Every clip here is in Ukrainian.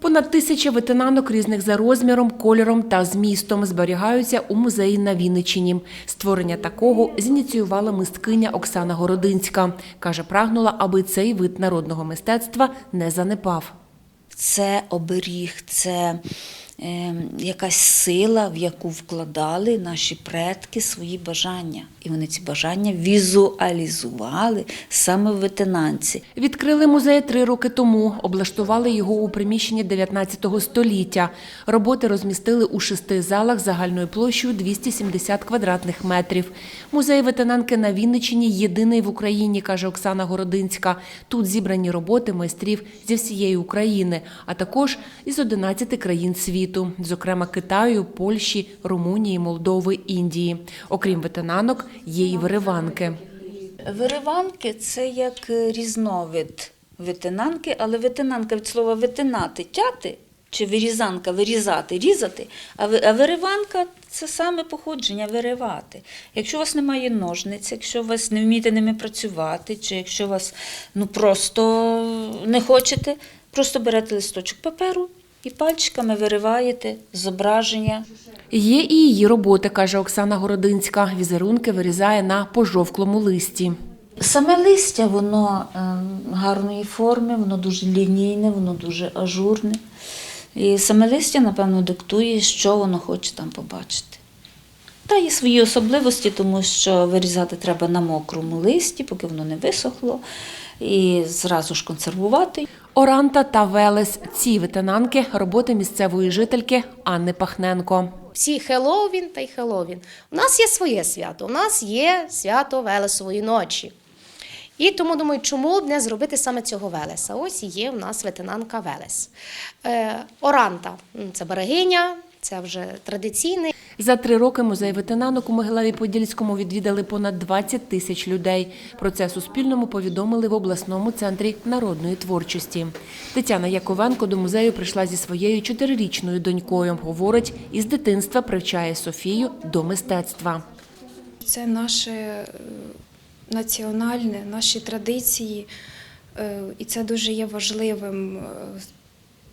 Понад тисяча ветенанок різних за розміром, кольором та змістом зберігаються у музеї на Вінниччині. Створення такого зініціювала мисткиня Оксана Городинська. Каже, прагнула, аби цей вид народного мистецтва не занепав. Це оберіг, це якась сила, в яку вкладали наші предки свої бажання. І вони ці бажання візуалізували саме в ветенанці. Відкрили музей три роки тому, облаштували його у приміщенні 19 століття. Роботи розмістили у шести залах загальною площею 270 квадратних метрів. Музей ветенанки на Вінниччині єдиний в Україні, каже Оксана Городинська. Тут зібрані роботи майстрів зі всієї України, а також із 11 країн світу, зокрема Китаю, Польщі, Румунії, Молдови, Індії. Окрім ветенанок, є і вириванки. Вириванки це як е, різновид ветенанки, але ветенанка від слова ветенати тяти. Чи вирізанка вирізати, різати, а вириванка це саме походження виривати. Якщо у вас немає ножниць, якщо ви не вмієте ними працювати, чи якщо вас ну просто не хочете, просто берете листочок паперу і пальчиками вириваєте зображення. Є і її роботи, каже Оксана Городинська. Візерунки вирізає на пожовклому листі. Саме листя, воно е, гарної форми, воно дуже лінійне, воно дуже ажурне. І саме листя, напевно, диктує, що воно хоче там побачити. Та є свої особливості, тому що вирізати треба на мокрому листі, поки воно не висохло, і зразу ж консервувати. Оранта та Велес – ці ветенанки – роботи місцевої жительки Анни Пахненко. Всі Хеллоуін та й Хеллоуін. У нас є своє свято. У нас є свято Велесової ночі. І тому думаю, чому б не зробити саме цього Велеса? Ось є у нас ветенанка Велес. Е, Оранта це берегиня, це вже традиційний. За три роки музей ветенанок у Могилеві-Подільському відвідали понад 20 тисяч людей. Про це Суспільному повідомили в обласному центрі народної творчості. Тетяна Яковенко до музею прийшла зі своєю чотирирічною донькою. Говорить, із дитинства привчає Софію до мистецтва. Це наше е, національне, наші традиції, е, і це дуже є важливим е,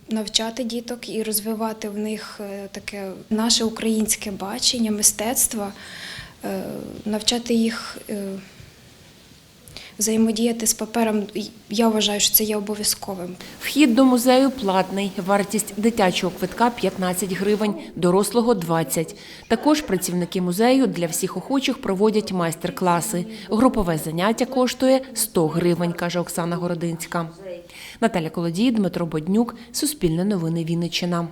навчати діток і розвивати в них е, таке наше українське бачення, мистецтва, е, навчати їх е, взаємодіяти з папером. Я вважаю, що це є обов'язковим. Вхід до музею платний. Вартість дитячого квитка 15 гривень, дорослого 20. Також працівники музею для всіх охочих проводять майстер-класи. Групове заняття коштує 100 гривень, каже Оксана Городинська. Наталя Колодій, Дмитро Боднюк, Суспільне новини Вінниччина.